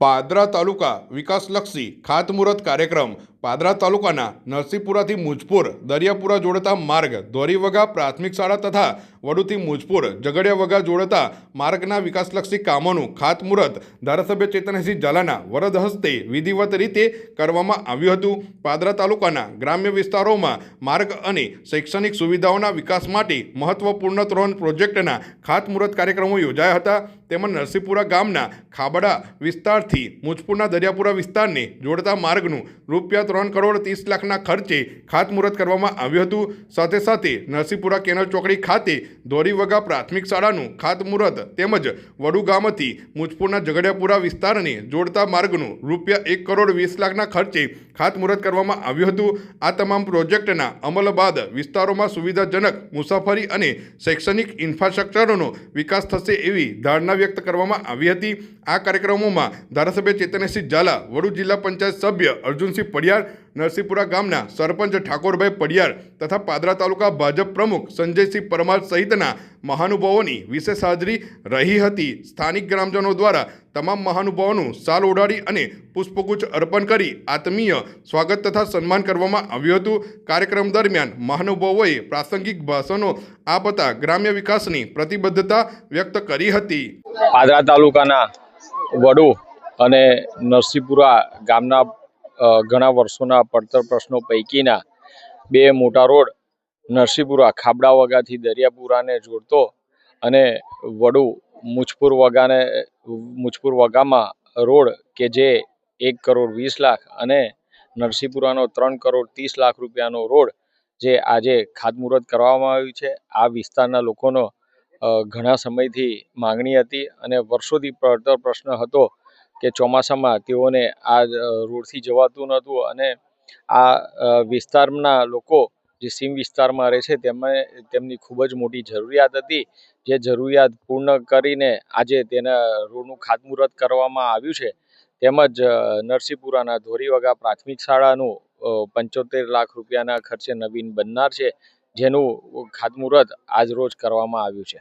પાદરા તાલુકા વિકાસલક્ષી ખાતમુહૂર્ત કાર્યક્રમ. પાદરા તાલુકાના નરસિંહપુરાથી મુજપુર દરિયાપુરા જોડતા માર્ગ દોરીવગા પ્રાથમિક શાળા તથા વડુથી મુજપુર ઝઘડિયા વગા જોડતા માર્ગના વિકાસલક્ષી કામોનું ખાતમુહૂર્ત ધારાસભ્ય ચેતનસિંહ ઝાલાના વરદ હસ્તે વિધિવત રીતે કરવામાં આવ્યું હતું. પાદરા તાલુકાના ગ્રામ્ય વિસ્તારોમાં માર્ગ અને શૈક્ષણિક સુવિધાઓના વિકાસ માટે મહત્વપૂર્ણ ત્રણ પ્રોજેક્ટના ખાતમુહૂર્ત કાર્યક્રમો યોજાયા હતા. તેમજ નરસિંહપુરા ગામના ખાબડા વિસ્તારથી મુજપુરના દરિયાપુરા વિસ્તારને જોડતા માર્ગનું રૂપિયા ત્રણ કરોડ ત્રીસ લાખના ખર્ચે ખાતમુહૂર્ત કરવામાં આવ્યું હતું. સાથે સાથે નરસિંહપુરા કેનલ ચોકડી ખાતે ધોરીવગા પ્રાથમિક શાળાનું ખાતમુહૂર્ત તેમજ વડુગામથી મુજપુરના ઝઘડિયાપુરા વિસ્તારને જોડતા માર્ગનું રૂપિયા એક કરોડ વીસ લાખના ખર્ચે ખાતમુહૂર્ત કરવામાં આવ્યું હતું. આ તમામ પ્રોજેક્ટના અમલ બાદ વિસ્તારોમાં સુવિધાજનક મુસાફરી અને શૈક્ષણિક ઇન્ફ્રાસ્ટ્રક્ચરનો વિકાસ થશે એવી ધારણા વ્યક્ત કરવામાં આવી હતી. આ કાર્યક્રમોમાં ધારાસભ્ય ચેતનસિંહ ઝાલા વડુ જિલ્લા પંચાયત સભ્ય અર્જુનસિંહ પડિયાર નરસિંહપુરા ગામના સરપંચ ઠાકોરભાઈ પડિયાર તથા પાદરા તાલુકા ભાજપ પ્રમુખ સંજયસિંહ પરમાર સહિતના મહાનુભાવોની વિશેષ હાજરી રહી હતી. સ્થાનિક ગ્રામજનો દ્વારા તમામ મહાનુભાવોનું સાલ ઓઢાડી અને પુષ્પગુચ્છ અર્પણ કરી આત્મીય સ્વાગત તથા સન્માન કરવામાં આવ્યું હતું. કાર્યક્રમ દરમિયાન મહાનુભાવોએ પ્રાસંગિક ભાષણો આપતા ગ્રામ્ય વિકાસની પ્રતિબદ્ધતા વ્યક્ત કરી હતી. પાદરા તાલુકાના વડુ અને નરસિંહપુરા ગામના ઘણા વર્ષોના પડતર પ્રશ્નો પૈકીના બે મોટા રોડ નરસિંહપુરા ખાબડા વગાથી દરિયાપુરાને જોડતો અને વડુ મુજપુર વગાને, મુજપુર વગામાં રોડ કે જે એક કરોડ વીસ લાખ અને નરસિંહપુરાનો ત્રણ કરોડ ત્રીસ લાખ રૂપિયાનો રોડ જે આજે ખાતમુહૂર્ત કરવામાં આવ્યું છે, આ વિસ્તારના લોકોનો ઘણા સમયથી માંગણી હતી અને વર્ષોથી પડતર પ્રશ્ન હતો કે ચોમાસામાં તેઓને આ રોડથી જવાતું નહોતું અને આ વિસ્તારના લોકો જે સીમ વિસ્તારમાં રહે છે, તેમને, તેમની ખૂબ જ મોટી જરૂરિયાત હતી. જે જરૂરિયાત પૂર્ણ કરીને આજે તેના રોડનું ખાતમુહૂર્ત કરવામાં આવ્યું છે. તેમજ નરસિંહપુરાના ધોરીવગા પ્રાથમિક શાળાનું પંચોતેર લાખ રૂપિયાના ખર્ચે નવીન બનનાર છે. જેનું ખાતમુહૂર્ત આજ રોજ કરવામાં આવ્યું છે.